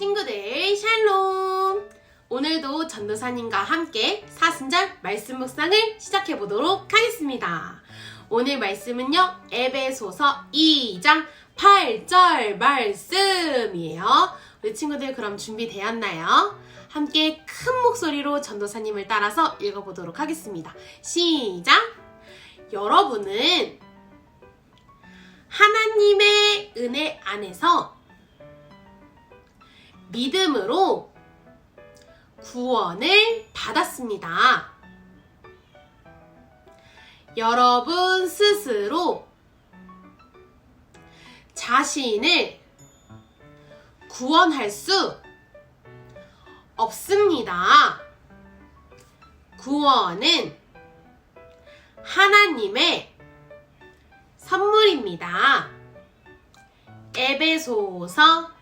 친구들 샬롬! 오늘도 전도사님과 함께 사순절 말씀 묵상을 시작해 보도록 하겠습니다. 오늘 말씀은요, 에베소서 2장 8절 말씀이에요. 우리 친구들 그럼 준비되었나요? 함께 큰 목소리로 전도사님을 따라서 읽어보도록 하겠습니다. 시작! 여러분은 하나님의 은혜 안에서 믿음으로 구원을 받았습니다. 여러분 스스로 자신을 구원할 수 없습니다. 구원은 하나님의 선물입니다. 에베소서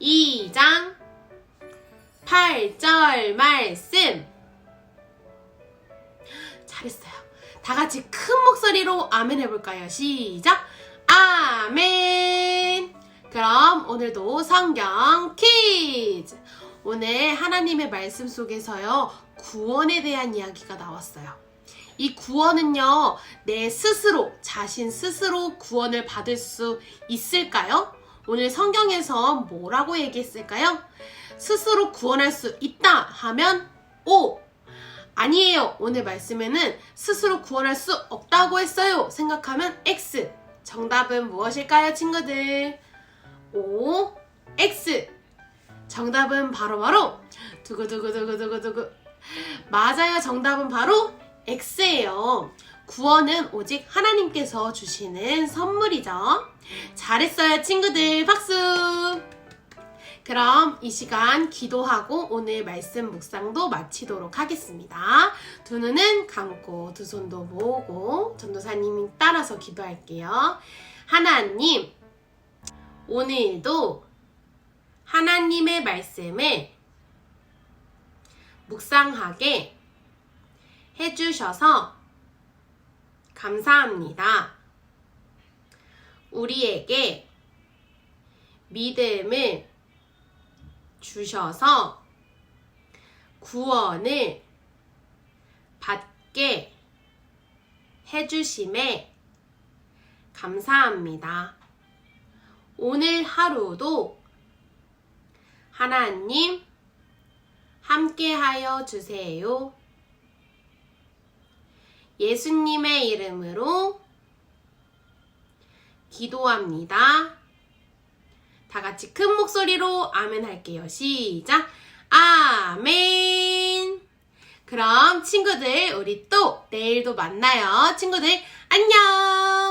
2장 8절 말씀. 잘했어요. 다 같이 큰 목소리로 아멘 해볼까요? 시작! 아멘! 그럼 오늘도 성경 퀴즈! 오늘 하나님의 말씀 속에서요, 구원에 대한 이야기가 나왔어요. 이 구원은요, 내 스스로, 자신 스스로 구원을 받을 수 있을까요? 오늘 성경에서 뭐라고 얘기했을까요? 스스로 구원할 수 있다 하면 O. 아니에요. 오늘 말씀에는 스스로 구원할 수 없다고 했어요. 생각하면 X. 정답은 무엇일까요, 친구들? O, X. 정답은 바로바로 두구두구두구두구두구. 맞아요. 정답은 바로 X예요. 구원은 오직 하나님께서 주시는 선물이죠. 잘했어요, 친구들. 박수! 그럼 이 시간 기도하고 오늘 말씀 묵상도 마치도록 하겠습니다. 두 눈은 감고 두 손도 모으고 전도사님이 따라서 기도할게요. 하나님, 오늘도 하나님의 말씀을 묵상하게 해주셔서 감사합니다. 우리에게 믿음을 주셔서 구원을 받게 해주심에 감사합니다. 오늘 하루도 하나님 함께하여 주세요. 예수님의 이름으로 기도합니다. 다 같이 큰 목소리로 아멘 할게요. 시작. 아멘. 그럼 친구들, 우리 또 내일도 만나요. 친구들, 안녕.